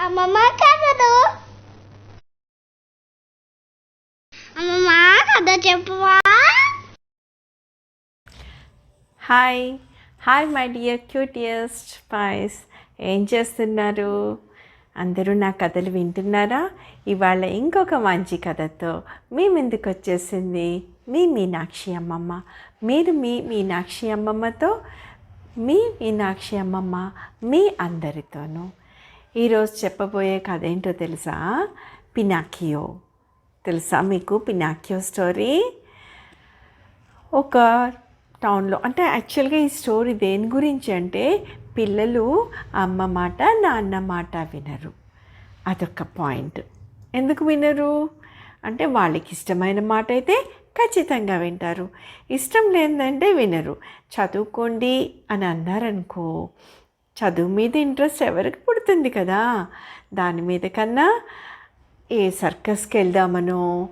అమ్మమ్మ కథలు. అమ్మమ్మ కథ చెప్పువా? Hi. Hi my dear cutest spice. ఏం చేస్తున్నారు? అందరూ నా కథలు వింటున్నారా? ఇవాళ ఇంకొక మంచి కథతో మీ ముందుకు వచ్చేసింది మీ మీనాక్షి అమ్మమ్మ. మీరు మీ మీనాక్షి అమ్మమ్మతో మీ మీనాక్షి అమ్మమ్మ మీ అందరితోనూ. ఈరోజు చెప్పబోయే కథ ఏంటో తెలుసా? పినాకియో. తెలుసా మీకు? Pinocchio story? ఒక టౌన్లో అంటే యాక్చువల్గా ఈ స్టోరీ దేని గురించి అంటే పిల్లలు అమ్మ మాట నాన్న మాట వినరు. అదొక పాయింట్. ఎందుకు వినరు? అంటే వాళ్ళకి ఇష్టమైన మాట అయితే ఖచ్చితంగా వింటారు. ఇష్టం లేదంటే వినరు. చదువుకోండి అని అన్నారనుకో చదువు మీద ఇంట్రెస్ట్ ఎవరికి పుడుతుంది కదా? దాని మీద కన్నా ఏ సర్కస్కి వెళ్దామనో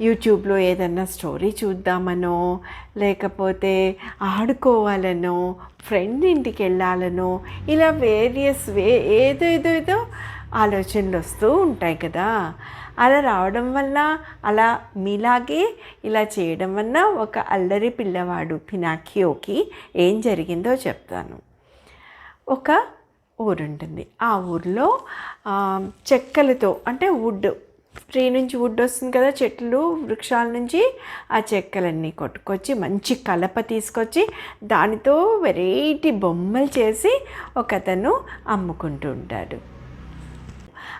యూట్యూబ్లో ఏదన్నా స్టోరీ చూద్దామనో లేకపోతే ఆడుకోవాలనో ఫ్రెండ్ ఇంటికి వెళ్ళాలనో ఇలా వేరియస్ వే ఏదో ఏదో ఏదో ఆలోచనలు వస్తూ ఉంటాయి కదా. అలా రావడం వల్ల అలా మీలాగే ఇలా చేయడం వల్ల ఒక అల్లరి పిల్లవాడు పినాకియోకి ఏం జరిగిందో చెప్తాను. ఒక ఊరు ఉంటుంది ఆ ఊర్లో చెక్కలతో అంటే వుడ్ ట్రీ నుంచి వుడ్ వస్తుంది కదా చెట్లు వృక్షాల నుంచి ఆ చెక్కలన్నీ కొట్టుకొచ్చి మంచి కలప తీసుకొచ్చి దానితో వెరైటీ బొమ్మలు చేసి ఒకతను అమ్ముకుంటూ ఉంటాడు.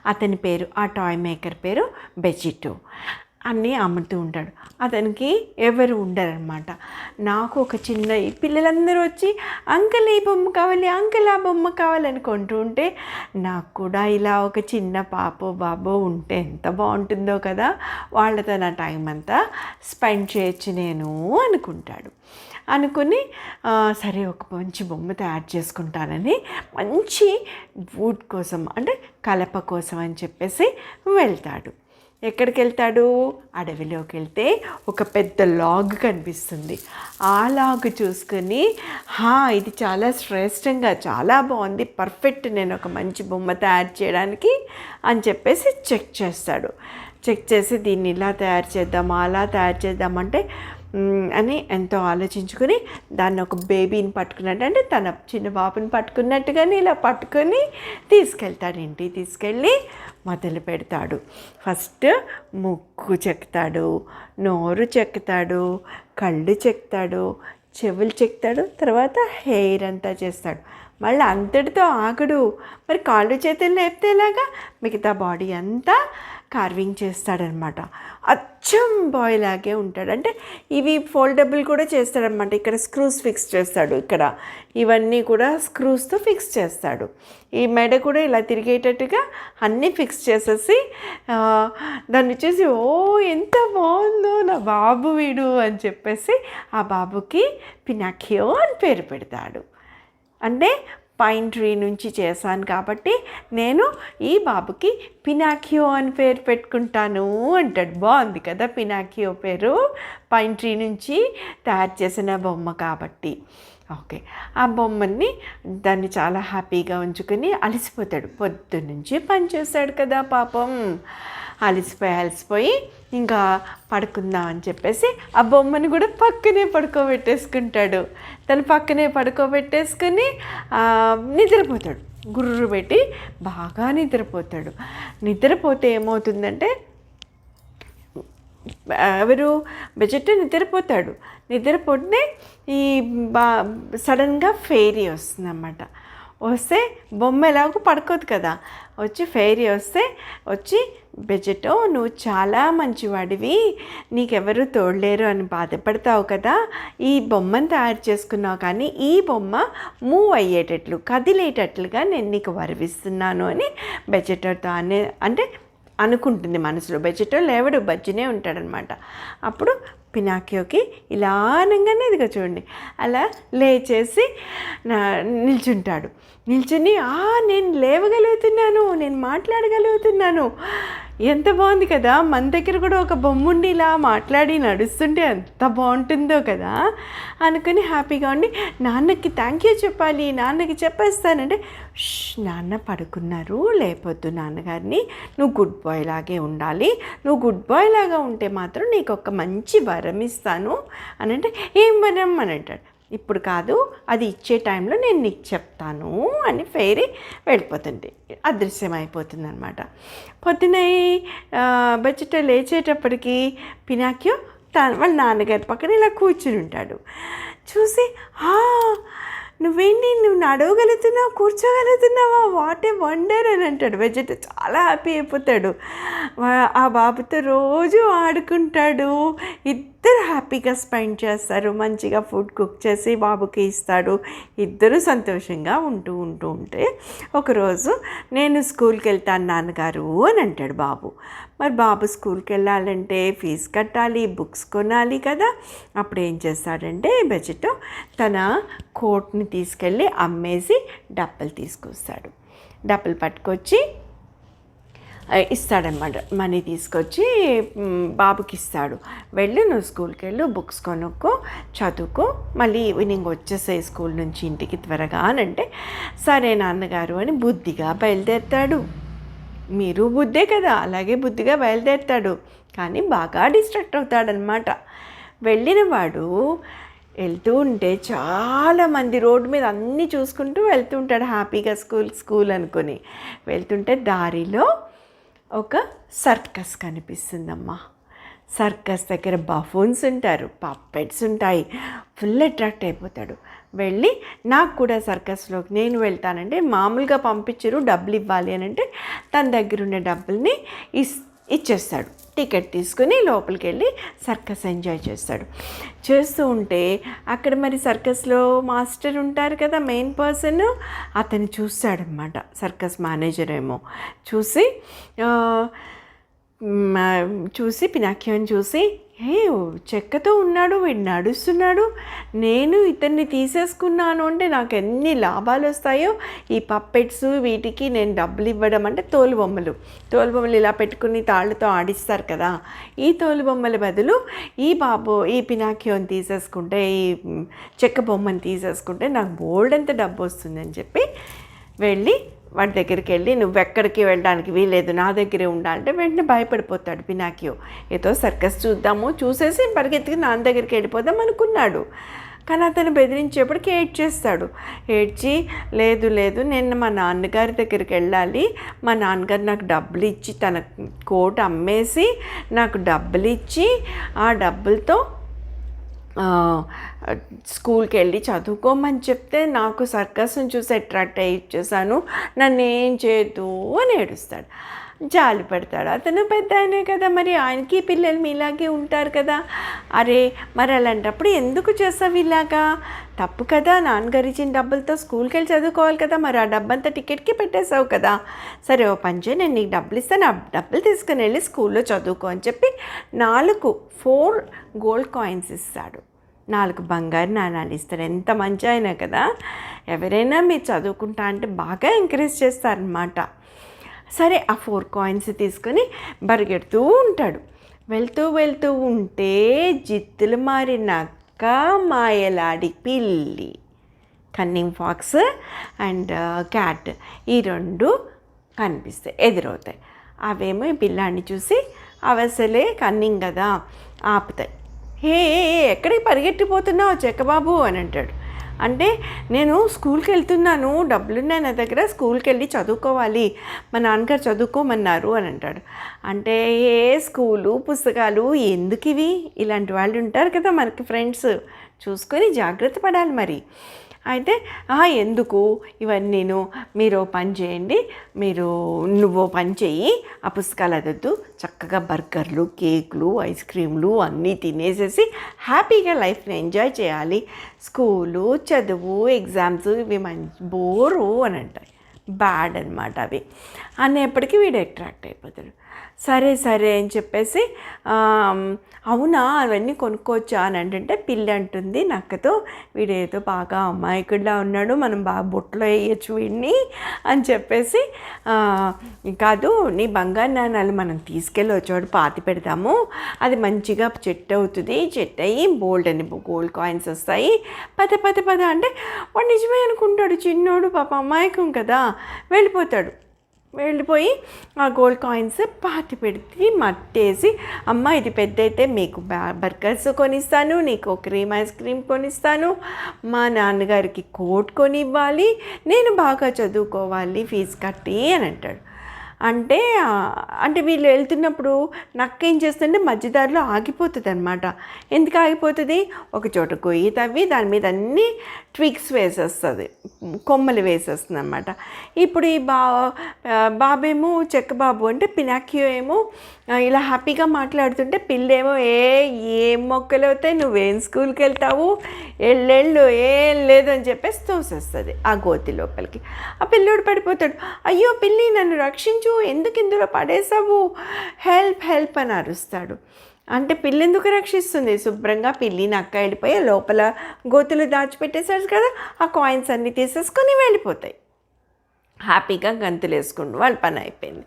అతని పేరు ఆ టాయ్ మేకర్ పేరు బెజిటో. అన్నీ అమ్ముతూ ఉంటాడు. అతనికి ఎవరు ఉండరనమాట నాకు ఒక చిన్న ఈ పిల్లలందరూ వచ్చి అంకల్ ఈ బొమ్మ కావాలి అంకల్ ఆ బొమ్మ కావాలని కొంటూ ఉంటే నాకు కూడా ఇలా ఒక చిన్న పాపో బాబో ఉంటే ఎంత బాగుంటుందో కదా. వాళ్ళతో నా టైం అంతా స్పెండ్ చేయొచ్చు నేను అనుకుంటాడు. అనుకుని సరే ఒక మంచి బొమ్మ తయారు చేసుకుంటానని మంచి వుడ్ కోసం అంటే కలప కోసం అని చెప్పేసి వెళ్తాడు. ఎక్కడికి వెళ్తాడు అడవిలోకి వెళ్తే ఒక పెద్ద లాగ్ కనిపిస్తుంది. ఆ లాగ్ చూసుకొని హా ఇది చాలా శ్రేష్టంగా చాలా బాగుంది పర్ఫెక్ట్ నేను ఒక మంచి బొమ్మ తయారు చేయడానికి అని చెప్పేసి చెక్ చేస్తాడు. చెక్ చేసి దీన్ని ఇలా తయారు చేద్దామా అలా తయారు చేద్దామంటే అని ఎంతో ఆలోచించుకొని దాన్ని ఒక బేబీని పట్టుకున్నట్టు అంటే తన చిన్న బాబుని పట్టుకున్నట్టుగానే ఇలా పట్టుకొని తీసుకెళ్తాడు. ఇంటికి తీసుకెళ్ళి మొదలు పెడతాడు. ఫస్ట్ ముక్కు చెక్తాడు నోరు చెక్తాడు కళ్ళు చెక్తాడు చెవులు చెక్తాడు తర్వాత హెయిర్ అంతా చేస్తాడు. మళ్ళీ అంతటితో ఆగడు. మరి కాళ్ళు చేతులు లేపితే ఎలాగా? మిగతా బాడీ అంతా కార్వింగ్ చేస్తాడనమాట. అచ్చం బాయ్ లాగే ఉంటాడు. అంటే ఇవి ఫోల్డబుల్ కూడా చేస్తాడనమాట. ఇక్కడ స్క్రూస్ ఫిక్స్ చేస్తాడు. ఇక్కడ ఇవన్నీ కూడా స్క్రూస్తో ఫిక్స్ చేస్తాడు. ఈ మెడ కూడా ఇలా తిరిగేటట్టుగా అన్నీ ఫిక్స్ చేసేసి దాన్ని చూసి ఓ ఎంత బాగుందో నా బాబు వీడు అని చెప్పేసి ఆ బాబుకి పినాకియో అని పేరు పెడతాడు. అంటే పైన్ ట్రీ నుంచి చేశాను కాబట్టి నేను ఈ బాబుకి పినాకియో అని పేరు పెట్టుకుంటాను అంటాడు. బాగుంది కదా పినాకియో పేరు? పైన్ ట్రీ నుంచి తయారు చేసిన బొమ్మ కాబట్టి. ఓకే. ఆ బొమ్మని దాన్ని చాలా హ్యాపీగా ఉంచుకొని అలసిపోతాడు. పొద్దు నుంచి పని చేస్తాడు కదా పాపం. అలసిపోయి అలసిపోయి ఇంకా పడుకుందాం అని చెప్పేసి ఆ బొమ్మని కూడా పక్కనే పడుకోబెట్టేసుకుంటాడు. తను పక్కనే పడుకోబెట్టేసుకొని నిద్రపోతాడు. గుర్రు పెట్టి బాగా నిద్రపోతాడు. నిద్రపోతే ఏమవుతుందంటే ఎవరు బెజెట్ నిద్రపోతాడు. నిద్రపోతే ఈ బా సడన్గా ఫెయిరీ వస్తుందన్నమాట. వస్తే బొమ్మ ఎలాగో పడుకోదు కదా. వచ్చి ఫెయిరీ వస్తే వచ్చి బెజెటో నువ్వు చాలా మంచివాడివి నీకెవరు తోడలేరు అని బాధపడతావు కదా. ఈ బొమ్మను తయారు చేసుకున్నావు కానీ ఈ బొమ్మ మూవ్ అయ్యేటట్లు కదిలేటట్లుగా నేను నీకు వరవిస్తున్నాను అని బెజెటోతో అనే అంటే అనుకుంటుంది మనసులో. బెజెటో లేవడు బజ్జినే ఉంటాడనమాట. అప్పుడు పినాకియోకి ఇలా అనగానే ఇదిగో చూడండి అలా లేచేసి నిల్చుంటాడు. నిల్చుని ఆ నేను లేవగలుగుతున్నాను నేను మాట్లాడగలుగుతున్నాను. ఎంత బాగుంది కదా? మన దగ్గర కూడా ఒక బొమ్ముండి ఇలా మాట్లాడి నడుస్తుంటే ఎంత బాగుంటుందో కదా? అనుకుని హ్యాపీగా ఉండి నాన్నకి థ్యాంక్ యూ చెప్పాలి నాన్నకి చెప్పేస్తానంటే నాన్న పడుకున్నారు లేపొద్దు నాన్నగారిని. నువ్వు గుడ్ బాయ్ లాగే ఉండాలి. నువ్వు గుడ్ బాయ్ లాగా ఉంటే మాత్రం నీకు ఒక మంచి వరం ఇస్తాను. అని అంటే ఏం వరం? అని అంటాడు. ఇప్పుడు కాదు అది ఇచ్చే టైంలో నేను నీకు చెప్తాను అని ఫెయిరీ వెళ్ళిపోతుంది. అదృశ్యం అయిపోతుంది అనమాట పొద్దున బడ్జెట్ లేచేటప్పటికి పినాక్యో తన వాళ్ళ నాన్నగారి పక్కన ఇలా కూర్చుని ఉంటాడు. చూసి "ఆ, నువ్వేంటి? నువ్వు నడవగలుగుతున్నావు? కూర్చోగలుగుతున్నావా? వాట్ ఏ వండర్ అని అంటాడు. వెజెట్ చాలా హ్యాపీ అయిపోతాడు. ఆ బాబుతో రోజు ఆడుకుంటాడు. ఇద్దరు ఇద్దరు హ్యాపీగా స్పెండ్ చేస్తారు మంచిగా ఫుడ్ కుక్ చేసి బాబుకి ఇస్తాడు. ఇద్దరు సంతోషంగా ఉంటూ ఉంటూ ఉంటే ఒకరోజు నేను స్కూల్కి వెళ్తాను నాన్నగారు అని అంటాడు బాబు. మరి బాబు స్కూల్కి వెళ్ళాలంటే ఫీజు కట్టాలి బుక్స్ కొనాలి కదా. అప్పుడు ఏం చేస్తాడంటే బడ్జెట్ తన కోట్ని తీసుకెళ్ళి అమ్మేసి డబ్బలు తీసుకొస్తాడు. డప్పలు పట్టుకొచ్చి ఇస్తాడనమాట మనీ తీసుకొచ్చి బాబుకి ఇస్తాడు. వెళ్ళి నువ్వు స్కూల్కి వెళ్ళు బుక్స్ కొనుక్కో చదువుకో. మళ్ళీ ఈవినింగ్ వచ్చేసాయి స్కూల్ నుంచి ఇంటికి త్వరగా అని అంటే సరే నాన్నగారు అని బుద్ధిగా బయలుదేరుతాడు. మీరు బుద్ధే కదా అలాగే బుద్ధిగా బయలుదేరుతాడు. కానీ బాగా డిస్ట్రాక్ట్ అవుతాడనమాట వెళ్ళిన వాడు వెళ్తూ ఉంటే చాలామంది రోడ్డు మీద అన్నీ చూసుకుంటూ వెళ్తూ ఉంటాడు హ్యాపీగా స్కూల్ స్కూల్ అనుకుని. వెళ్తుంటే దారిలో ఒక సర్కస్ కనిపిస్తుందమ్మా. సర్కస్ దగ్గర బఫూన్స్ ఉంటారు పప్పెట్స్ ఉంటాయి ఫుల్ అట్రాక్ట్ అయిపోతాడు. వెళ్ళి నాకు కూడా సర్కస్లోకి నేను వెళ్తానంటే మామూలుగా పంపించరు డబ్బులు ఇవ్వాలి అని అంటే తన దగ్గర ఉన్న డబ్బుల్ని ఇస్ ఇచ్చేస్తాడు. టికెట్ తీసుకుని లోపలికి వెళ్ళి సర్కస్ ఎంజాయ్ చేస్తాడు. చేస్తూ ఉంటే అక్కడ మరి సర్కస్లో మాస్టర్ ఉంటారు కదా మెయిన్ పర్సన్ అతను చూస్తాడనమాట సర్కస్ మేనేజర్ ఏమో చూసి చూసి పినాక్యం చూసి హే చెక్కతో ఉన్నాడు వీడు నడుస్తున్నాడు. నేను ఇతన్ని తీసేసుకున్నాను అంటే నాకు ఎన్ని లాభాలు వస్తాయో. ఈ పప్పెట్స్ వీటికి నేను డబ్బులు ఇవ్వడం అంటే తోలు బొమ్మలు. తోలు బొమ్మలు ఇలా పెట్టుకుని తాళ్ళతో ఆడిస్తారు కదా. ఈ తోలు బొమ్మల బదులు ఈ బాబు ఈ పినాకియోని తీసేసుకుంటే ఈ చెక్క బొమ్మని తీసేసుకుంటే నాకు బోల్డ్ ఎంత డబ్బు వస్తుందని చెప్పి వెళ్ళి వాడి దగ్గరికి వెళ్ళి నువ్వు ఎక్కడికి వెళ్ళడానికి వీలేదు నా దగ్గరే ఉండాలంటే వెంటనే భయపడిపోతాడు పినాకియో. ఏదో సర్కస్ చూద్దాము చూసేసి పరిగెత్తుకుని నా దగ్గరికి వెళ్ళిపోదాం అనుకున్నాడు. కానీ అతను బెదిరించేప్పటికి ఏడ్చేస్తాడు. ఏడ్చి లేదు లేదు నేను మా నాన్నగారి దగ్గరికి వెళ్ళాలి. మా నాన్నగారు నాకు డబ్బులు ఇచ్చి తన కోట్ అమ్మేసి నాకు డబ్బులు ఇచ్చి ఆ డబ్బులతో స్కూల్కి వెళ్ళి చదువుకోమని చెప్తే నాకు సర్కస్ని చూసి అట్రాక్ట్ అయ్యి ఇచ్చేసాను. నన్ను ఏం చేయదు అని ఏడుస్తాడు. జాలి పెడతాడు. అతను పెద్ద ఆయనే కదా మరి ఆయనకి పిల్లలు మీలాగే ఉంటారు కదా. అరే మరి అలాంటప్పుడు ఎందుకు చేస్తావు ఇలాగా? తప్పు కదా నాన్నగారు ఇచ్చిన డబ్బులతో స్కూల్కి వెళ్ళి చదువుకోవాలి కదా మరి ఆ డబ్బంతా టికెట్కి పెట్టేసావు కదా. సరే ఓ పని నేను నీకు డబ్బులు ఇస్తాను ఆ డబ్బులు తీసుకుని వెళ్ళి స్కూల్లో చదువుకో అని చెప్పి నాలుగు ఫోర్ గోల్డ్ కాయిన్స్ ఇస్తాడు. నాలుగు బంగారు నాణాలు ఇస్తారు ఎంత మంచి అయినా కదా. ఎవరైనా మీరు చదువుకుంటా అంటే బాగా ఎంకరేజ్ చేస్తారనమాట సరే ఆ ఫోర్ కాయిన్స్ తీసుకొని బరిగెడుతూ ఉంటాడు. వెళ్తూ వెళ్తూ ఉంటే జిత్తులు మారినాక మాయలాడి పిల్లి కన్నింగ్ ఫాక్స్ అండ్ క్యాట్ ఈ రెండు కనిపిస్తాయి ఎదురవుతాయి. అవేమో ఈ పిల్లాన్ని చూసి అవసలే కన్నింగ్ కదా ఆపుతాయి. హే ఎక్కడికి పరిగెట్టిపోతున్నావు చెక్కబాబు? అని అంటాడు. అంటే నేను స్కూల్కి వెళ్తున్నాను డబ్బులున్నాయి నా దగ్గర స్కూల్కి వెళ్ళి చదువుకోవాలి. మా నాన్నగారు చదువుకోమన్నారు అని అంటాడు. అంటే ఏ స్కూలు పుస్తకాలు ఎందుకు ఇవి ఇలాంటి వాళ్ళు ఉంటారు కదా మనకి ఫ్రెండ్స్. చూసుకొని జాగ్రత్త పడాలి మరి. అయితే ఎందుకు? ఇవన్నీ నేను మీరు పని చేయండి. మీరు నువ్వు పని చేయి ఆ పుస్తకాలు అదొద్దు. చక్కగా బర్గర్లు కేకులు ఐస్ క్రీమ్లు అన్నీ తినేసేసి హ్యాపీగా లైఫ్ని ఎంజాయ్ చేయాలి. స్కూలు చదువు ఎగ్జామ్స్ ఇవి మంచి బోరు అని అంటాయి బ్యాడ్ అనమాట అవి. అనేప్పటికీ వీడు అట్రాక్ట్ అయిపోతాడు. సరే సరే అని చెప్పేసి అవునా అవన్నీ కొనుక్కోవచ్చా అని అంటే పిల్లి అంటుంది నక్కతో వీడేదో బాగా అమాయకుడిలా ఉన్నాడు మనం బాగా బుట్టలో వేయచ్చు వీడిని అని చెప్పేసి కాదు నీ బంగారు నాణాలు మనం తీసుకెళ్ళి వచ్చేవాడు పాతి పెడతాము. అది మంచిగా చెట్టు అవుతుంది చెట్టు అయ్యి బోల్డ్ అని గోల్డ్ కాయిన్స్ వస్తాయి. పద పద పద అంటే వాడు నిజమే అనుకుంటాడు చిన్నోడు పాప అమాయకం కదా వెళ్ళిపోతాడు. వెళ్ళిపోయి ఆ గోల్డ్ కాయిన్స్ పాతి పెడితే మట్టేసి అమ్మ ఇది పెద్ద అయితే మీకు బర్గర్స్ కొనిస్తాను నీకు క్రీమ్ ఐస్ క్రీమ్ కొనిస్తాను మా నాన్నగారికి కోట్ కొనివ్వాలి నేను బాగా చదువుకోవాలి ఫీజు కట్టి అని అంటాడు. అంటే అంటే వీళ్ళు వెళ్తున్నప్పుడు నక్క ఏం చేస్తుంటే మధ్యదారిలో ఆగిపోతుంది అనమాట ఎందుకు ఆగిపోతుంది? ఒక చోట గొయ్యి తవ్వి దాని మీద అన్ని ట్విక్స్ వేసేస్తుంది కొమ్మలు వేసేస్తుంది అనమాట ఇప్పుడు ఈ బా బాబేమో చెక్క బాబు అంటే పినాకియో ఏమో ఇలా హ్యాపీగా మాట్లాడుతుంటే పిల్లేమో ఏ ఏం మొక్కలు అవుతాయి? నువ్వేం స్కూల్కి వెళ్తావు ఎళ్ళెళ్ళు ఏం లేదు అని చెప్పేసి తోసేస్తుంది ఆ గోతి లోపలికి. ఆ పిల్లోడు పడిపోతాడు అయ్యో పిల్లి నన్ను రక్షించు ఎందుకు ఇందులో పడేసావు? హెల్ప్ హెల్ప్ అని అరుస్తాడు. అంటే పిల్లి ఎందుకు రక్షిస్తుంది? శుభ్రంగా పిల్లిని అక్క వెళ్ళిపోయి లోపల గోతులు దాచిపెట్టేశారు కదా ఆ కాయిన్స్ అన్నీ తీసేసుకొని వెళ్ళిపోతాయి. హ్యాపీగా గంతులు వేసుకుంటూ వాళ్ళ పని అయిపోయింది.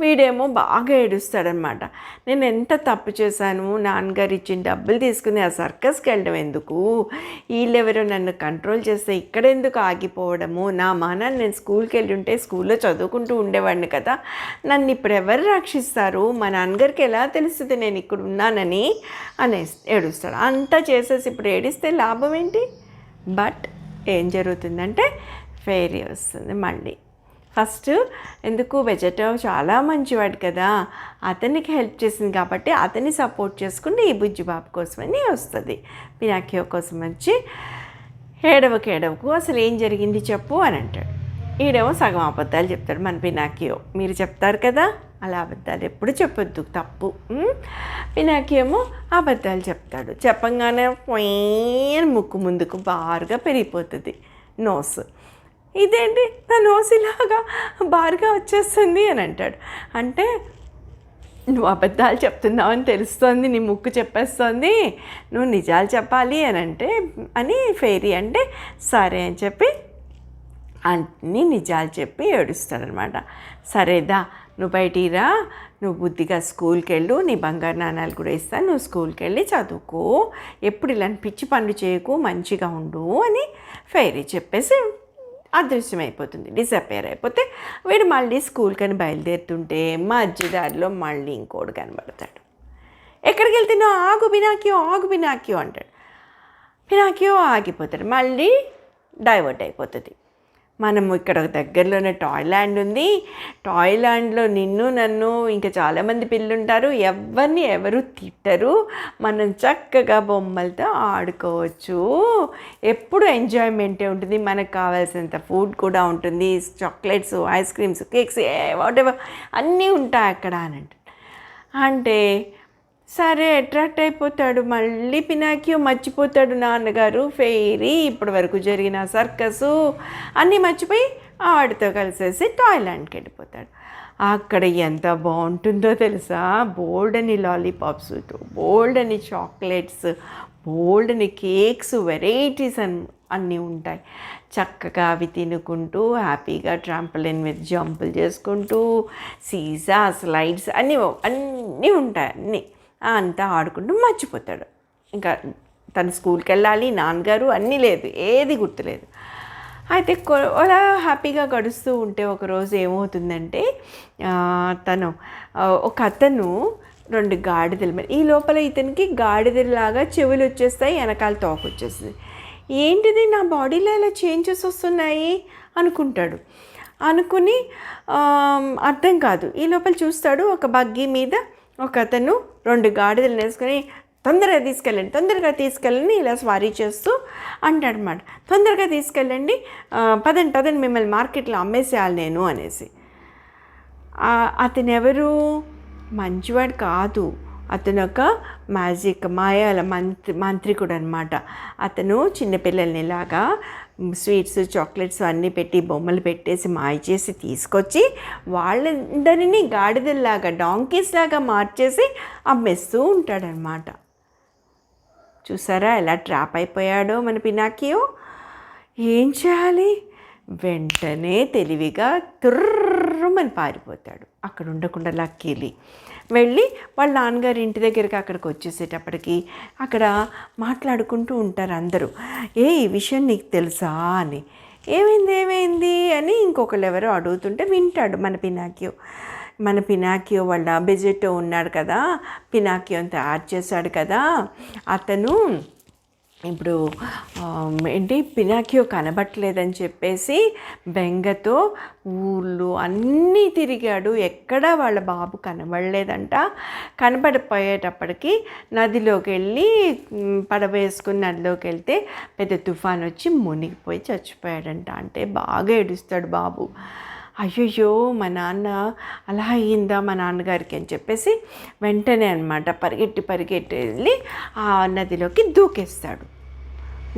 వీడేమో బాగా ఏడుస్తాడనమాట. నేను ఎంత తప్పు చేశాను? నాన్నగారు ఇచ్చిన డబ్బులు తీసుకుని ఆ సర్కస్కి వెళ్ళడం ఎందుకు? వీళ్ళెవరో నన్ను కంట్రోల్ చేస్తే ఇక్కడ ఎందుకు ఆగిపోవడము? నా మానాన్ని నేను స్కూల్కి వెళ్ళి ఉంటే స్కూల్లో చదువుకుంటూ ఉండేవాడిని కదా. నన్ను ఇప్పుడు ఎవరు రక్షిస్తారు? మా నాన్నగారికి ఎలా తెలుస్తుంది నేను ఇక్కడ ఉన్నానని? అనేసి ఏడుస్తాడు. అంతా చేసేసి ఇప్పుడు ఏడిస్తే లాభం ఏంటి? బట్ ఏం జరుగుతుందంటే ఫెయిరీ వస్తుంది మళ్ళీ. ఫస్ట్ ఎందుకు వెజటో చాలా మంచివాడు కదా. అతనికి హెల్ప్ చేసింది కాబట్టి అతన్ని సపోర్ట్ చేసుకుంటే ఈ బుజ్జిబాబు కోసమని వస్తుంది. పినాకియో కోసం వచ్చి ఏడవకు ఏడవకు అసలు ఏం జరిగింది చెప్పు అని అంటాడు. ఈడేమో సగం అబద్ధాలు చెప్తాడు మన పినాకియో మీరు చెప్తారు కదా అలా అబద్ధాలు ఎప్పుడు చెప్పొద్దు తప్పు. ఉమ్? పినాకియేమో అబద్ధాలు చెప్తాడు. చెప్పంగానే పొయ్యని ముక్కు ముందుకు బారుగా పెరిగిపోతుంది. నోస్. ఇదేంటి? నా నోసిలాగా బారుగా వచ్చేస్తుంది అని అంటాడు. అంటే నువ్వు అబద్ధాలు చెప్తున్నావు అని తెలుస్తోంది నీ ముక్కు చెప్పేస్తోంది నువ్వు నిజాలు చెప్పాలి అని అంటే అని ఫెయిరీ అంటే సరే అని చెప్పి అన్నీ నిజాలు చెప్పి ఏడుస్తాడనమాట. సరేదా నువ్వు బయటిరా నువ్వు బుద్ధిగా స్కూల్కి వెళ్ళు నీ బంగారు నాణాలు కూడా ఇస్తాను నువ్వు స్కూల్కి వెళ్ళి చదువుకో ఎప్పుడు ఇలాంటి పిచ్చి పనులు చేయకు మంచిగా ఉండు అని ఫెయిరీ చెప్పేసి అదృశ్యమైపోతుంది డిసపేర్ అయిపోతే వీడు మళ్ళీ స్కూల్కని బయలుదేరుతుంటే మధ్యదారిలో మళ్ళీ ఇంకోడు కనబడతాడు. ఎక్కడికి వెళ్తున్నావు? ఆగు పినాకియో ఆగు పినాకియో అంటాడు. పినాకియో ఆగిపోతాడు. మళ్ళీ డైవర్ట్ అయిపోతుంది. మనము ఇక్కడ దగ్గరలోనే టాయ్లాండ్ ఉంది. టాయ్లాండ్లో నిన్ను నన్ను ఇంకా చాలామంది పిల్లుంటారు. ఎవరిని ఎవరు తిట్టరు. మనం చక్కగా బొమ్మలతో ఆడుకోవచ్చు. ఎప్పుడు ఎంజాయ్మెంటే ఉంటుంది. మనకు కావాల్సినంత ఫుడ్ కూడా ఉంటుంది. Chocolates ice creams cakes whatever అన్నీ ఉంటాయి అక్కడ అని అంటే సరే అట్రాక్ట్ అయిపోతాడు. మళ్ళీ పినాకియో మర్చిపోతాడు నాన్నగారు. ఫెయిరీ ఇప్పటి వరకు జరిగిన సర్కసు అన్నీ మర్చిపోయి ఆడితో కలిసేసి టాయ్లాండ్కి వెళ్ళిపోతాడు. అక్కడ ఎంత బాగుంటుందో తెలుసా? బోల్డ్ అని లాలీపాప్స్ బోల్డ్ అని చాక్లెట్స్ బోల్డ్ అని కేక్స్ వెరైటీస్ అన్ అన్నీ ఉంటాయి. చక్కగా అవి తినుకుంటూ హ్యాపీగా ట్రాంపలిన్ మీద జంపులు చేసుకుంటూ సీసా స్లైడ్స్ అన్నీ అన్నీ ఉంటాయి అన్నీ. అంతా ఆడుకుంటూ మర్చిపోతాడు. ఇంకా తను స్కూల్కి వెళ్ళాలి నాన్నగారు అన్నీ లేదు ఏది గుర్తులేదు. అయితే అలా హ్యాపీగా గడుస్తూ ఉంటే ఒకరోజు ఏమవుతుందంటే తను ఒక అతను రెండు గాడిదలు మరి ఈ లోపల ఇతనికి గాడిదలాగా చెవులు వచ్చేస్తాయి వెనకాల తోక వచ్చేస్తుంది. ఏంటిది నా బాడీలో ఇలా చేంజెస్ వస్తున్నాయి? అనుకుంటాడు. అనుకుని అర్థం కాదు. ఈ లోపల చూస్తాడు ఒక బగ్గీ మీద ఒక అతను రెండు గాడిదలు వేసుకొని తొందరగా తీసుకెళ్ళండి తొందరగా తీసుకెళ్ళండి ఇలా స్వారీ చేస్తూ అంటాడనమాట తొందరగా తీసుకెళ్ళండి పదండి పదండి మిమ్మల్ని మార్కెట్లో అమ్మేసేయాలి నేను అనేసి. ఆ, అతను ఎవరు మంచివాడు కాదు. అతను ఒక మ్యాజిక్ మాయాల మంత్రి మాంత్రికుడు అనమాట అతను చిన్నపిల్లల్ని ఇలాగా స్వీట్స్ చాక్లెట్స్ అన్నీ పెట్టి బొమ్మలు పెట్టేసి మాయ చేసి తీసుకొచ్చి వాళ్ళందరినీ గాడిదల్లాగా డాంకీస్ లాగా మార్చేసి అమ్మేస్తూ ఉంటాడనమాట. చూసారా ఎలా ట్రాప్ అయిపోయాడో మన పినాకియో? ఏం చేయాలి? వెంటనే తెలివిగా తుర్రమని పారిపోతాడు. అక్కడ ఉండకుండా లక్కీలి. వెళ్ళి వాళ్ళ నాన్నగారి ఇంటి దగ్గరికి అక్కడికి వచ్చేసేటప్పటికి అక్కడ మాట్లాడుకుంటూ ఉంటారు అందరూ. ఏ ఈ విషయం నీకు తెలుసా అని. ఏమైంది ఏమైంది అని ఇంకొకళ్ళు ఎవరో అడుగుతుంటే వింటాడు మన పినాకియో. మన పినాకియో వాళ్ళ బెజెట్ ఉన్నాడు కదా పినాకియోని తయారు చేశాడు కదా అతను ఇప్పుడు ఏంటి? పినాకియో కనబట్టలేదని చెప్పేసి బెంగతో ఊళ్ళు అన్నీ తిరిగాడు. ఎక్కడా వాళ్ళ బాబు కనబడలేదంట. కనబడిపోయేటప్పటికి నదిలోకి వెళ్ళి పడవ వేసుకుని నదిలోకి వెళ్తే పెద్ద తుఫాన్ వచ్చి మునిగిపోయి చచ్చిపోయాడంట. అంటే బాగా ఏడుస్తాడు బాబు. అయ్యయ్యో మా నాన్న అలా అయ్యిందా మా నాన్నగారికి అని చెప్పేసి వెంటనే అనమాట పరిగెట్టి పరిగెట్టి వెళ్ళి ఆ నదిలోకి దూకేస్తాడు.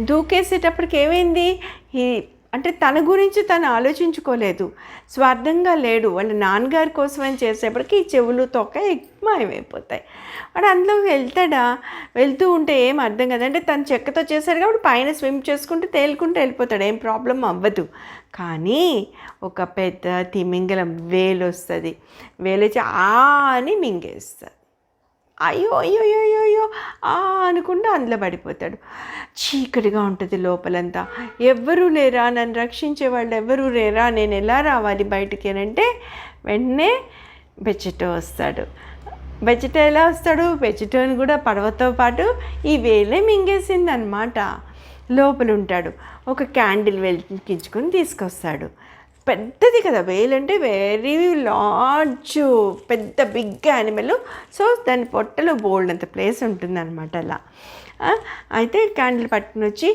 దూకేసేటప్పటికి ఏమైంది? ఈ అంటే తన గురించి తను ఆలోచించుకోలేదు. స్వార్థంగా లేడు. వాళ్ళ నాన్నగారి కోసం అని చేసేప్పటికి ఈ చెవులు తొక్క మాయమైపోతాయి వాడు అందులో వెళ్తాడా? వెళ్తూ ఉంటే ఏం అర్థం కదా. అంటే తను చెక్కతో చేశాడు కాబట్టి పైన స్విమ్ చేసుకుంటూ తేలుకుంటూ వెళ్ళిపోతాడు. ఏం ప్రాబ్లం అవ్వదు. కానీ ఒక పెద్ద తిమింగలం వేలు వస్తుంది వేలు వచ్చి ఆ అని మింగేస్తుంది. అయ్యో అయ్యో అయ్యో అయ్యో అయ్యో అనుకుంటూ అందులో పడిపోతాడు. చీకటిగా ఉంటుంది లోపలంతా. ఎవ్వరూ లేరా? నన్ను రక్షించే వాళ్ళు ఎవ్వరూ లేరా? నేను ఎలా రావాలి బయటికి అని అంటే వెంటనే బెచ్చటో వస్తాడు. బెచ్చటో ఎలా వస్తాడు? బెచ్చటోని కూడా పడవతో పాటు ఈ వేలే మింగేసింది అనమాట లోపల ఉంటాడు ఒక క్యాండిల్ వెలిగించుకొని తీసుకొస్తాడు. పెద్దది కదా వేల్ అంటే వెరీ లార్జ్ పెద్ద బిగ్ యానిమల్ సో దాని పొట్టలో బోల్డ్ అంత ప్లేస్ ఉంటుందన్నమాట అలా. అయితే క్యాండిల్ పట్టుకుని వచ్చి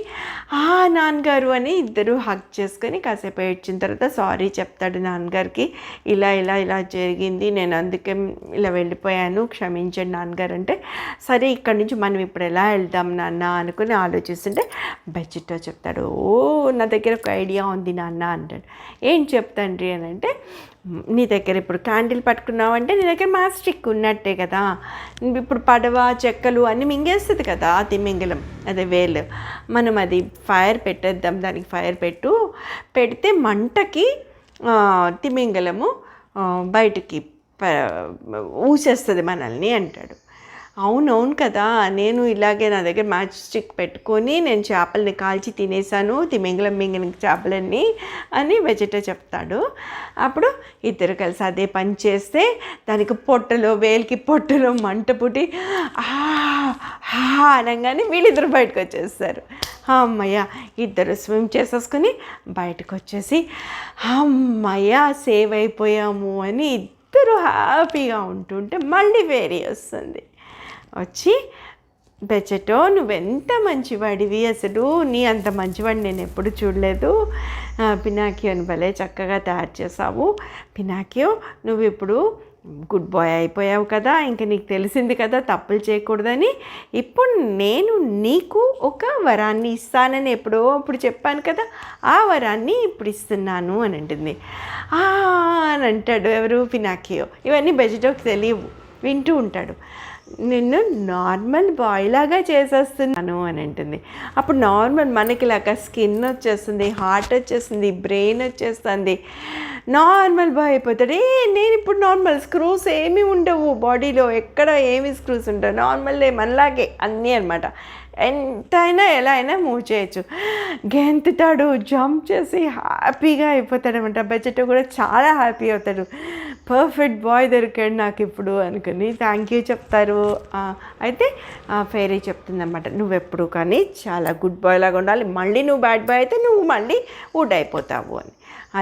ఆ నాన్నగారు అని ఇద్దరు హక్ చేసుకొని కాసేపు ఏడ్చిన తర్వాత సారీ చెప్తాడు నాన్నగారికి. ఇలా ఇలా ఇలా జరిగింది. నేను అందుకే ఇలా వెళ్ళిపోయాను. క్షమించండి నాన్నగారు అంటే సరే ఇక్కడి నుంచి మనం ఇప్పుడు ఎలా వెళ్దాం నాన్న అనుకుని ఆలోచిస్తుంటే బెచ్చిట్టో చెప్తాడు ఓ నా దగ్గర ఒక ఐడియా ఉంది నాన్న అంటాడు. ఏం చెప్తాండ్రి అని అంటే నీ దగ్గర ఇప్పుడు క్యాండిల్ పట్టుకున్నావంటే నీ దగ్గర మాస్టిక్ ఉన్నట్టే కదా. ఇప్పుడు పడవ చెక్కలు అన్నీ మింగేస్తుంది కదా తిమింగలం అదే వేలు. మనం అది ఫైర్ పెట్టేద్దాం దానికి ఫైర్ పెట్టు. పెడితే మంటకి తిమింగలము బయటికి ఊసేస్తుంది మనల్ని అంటాడు. అవునవును కదా. నేను ఇలాగే నా దగ్గర మ్యాచ్ స్టిక్ పెట్టుకొని నేను చేపల్ని కాల్చి తినేసాను తిమింగలం మింగిన చేపలన్నీ అని వెజిట చెప్తాడు. అప్పుడు ఇద్దరు కలిసి అదే పని చేస్తే దానికి పొట్టలో వేలికి పొట్టలో మంట పుట్టి అనగానే వీళ్ళిద్దరు బయటకు వచ్చేస్తారు. అమ్మయ్య ఇద్దరు స్విమ్ చేసేసుకొని బయటకు వచ్చేసి అమ్మయ్య సేవ్ అయిపోయాము అని ఇద్దరు హ్యాపీగా ఉంటుంటే మళ్ళీ వేరే వస్తుంది. వచ్చి బెచ్చటో నువ్వెంత మంచివాడివి అసలు? నీ అంత మంచివాడిని నేను ఎప్పుడు చూడలేదు. పినాకియోని భలే చక్కగా తయారు చేసావు పినాకియో నువ్వు ఇప్పుడు గుడ్ బాయ్ అయిపోయావు కదా ఇంక నీకు తెలిసింది కదా తప్పులు చేయకూడదని. ఇప్పుడు నేను నీకు ఒక వరాన్ని ఇస్తానని ఎప్పుడో అప్పుడు చెప్పాను కదా ఆ వరాన్ని ఇప్పుడు ఇస్తున్నాను అని అంటుంది. "ఆ" అని అంటాడు ఎవరు? పినాకియో. ఇవన్నీ బెజిటోకి తెలియవు. వింటూ ఉంటాడు. నిన్ను నార్మల్ బాయ్ లాగా చేసేస్తున్నాను అని అంటుంది. అప్పుడు నార్మల్ మనకి లాగా స్కిన్ వచ్చేస్తుంది హార్ట్ వచ్చేస్తుంది బ్రెయిన్ వచ్చేస్తుంది. నార్మల్ బాయ్ అయిపోతాడు. ఏ నేను ఇప్పుడు నార్మల్ స్క్రూస్ ఏమీ ఉండవు బాడీలో. ఎక్కడ ఏమి స్క్రూస్ ఉండవు నార్మల్ మనలాగే అన్నీ అనమాట ఎంతైనా ఎలా అయినా మూవ్ చేయొచ్చు. గెంతుతాడు జంప్ చేసి హ్యాపీగా అయిపోతాడు అనమాట బడ్జెట్ కూడా చాలా హ్యాపీ అవుతాడు. పర్ఫెక్ట్ బాయ్ దొరికాడు నాకు ఇప్పుడు అనుకుని థ్యాంక్ యూ చెప్తారు. అయితే ఫెయిరీ చెప్తుందన్నమాట. నువ్వు ఎప్పుడు కానీ చాలా గుడ్ బాయ్ లాగా ఉండాలి. మళ్ళీ నువ్వు బ్యాడ్ బాయ్ అయితే నువ్వు మళ్ళీ వుడ్ అయిపోతావు అని.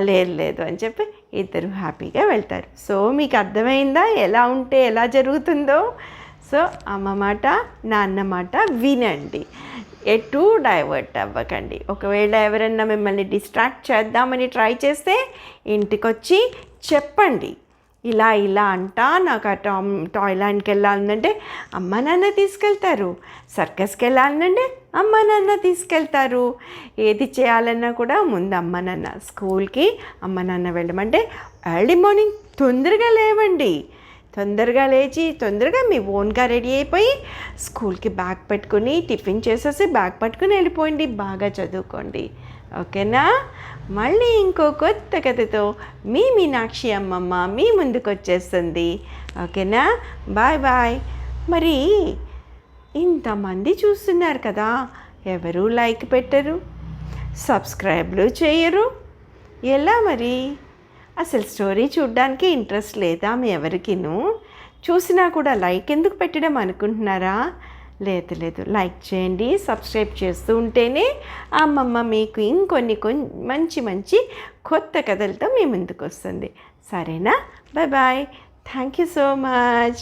లేదు లేదు అని చెప్పి ఇద్దరు హ్యాపీగా వెళ్తారు. సో మీకు అర్థమైందా? ఎలా ఉంటే ఎలా జరుగుతుందో? సో అమ్మ మాట నాన్న మాట వినండి. ఎటు డైవర్ట్ అవ్వకండి. ఒకవేళ ఎవరన్నా మిమ్మల్ని డిస్ట్రాక్ట్ చేద్దామని ట్రై చేస్తే ఇంటికొచ్చి చెప్పండి. ఇలా ఇలా అంటా నాకు ఆ టామ్ టాయ్లాండ్కి వెళ్ళాలంటే అమ్మ నాన్న తీసుకెళ్తారు. సర్కస్కి వెళ్ళాలంటే అమ్మ నాన్న తీసుకెళ్తారు. ఏది చేయాలన్నా కూడా ముందు అమ్మ నాన్న. స్కూల్కి అమ్మ నాన్న వెళ్ళమంటే ఎర్లీ మార్నింగ్ తొందరగా లేవండి. తొందరగా లేచి తొందరగా మీ ఓన్గా రెడీ అయిపోయి స్కూల్కి బ్యాగ్ పెట్టుకుని టిఫిన్ చేసేసి బ్యాగ్ పట్టుకుని వెళ్ళిపోయింది బాగా చదువుకోండి. ఓకేనా? మళ్ళీ ఇంకో కొత్త కథతో మీ మీనాక్షి అమ్మమ్మ మీ ముందుకు వచ్చేస్తుంది. ఓకేనా? Bye bye. మరి ఇంతమంది చూస్తున్నారు కదా ఎవరు లైక్ పెట్టరు? సబ్స్క్రైబ్లు చేయరు? ఎలా మరి? అసలు స్టోరీ చూడడానికి ఇంట్రెస్ట్ లేదా మీ ఎవరికిను? చూసినా కూడా లైక్ ఎందుకు పెట్టడం అనుకుంటున్నారా? లేదు లేదు. లైక్ చేయండి సబ్స్క్రైబ్ చేస్తూ ఉంటేనే అమ్మమ్మ మీకు ఇంకొన్ని కొన్ని మంచి మంచి కొత్త కథలతో మీ ముందుకు వస్తుంది సరేనా? Bye bye. Thank you so much.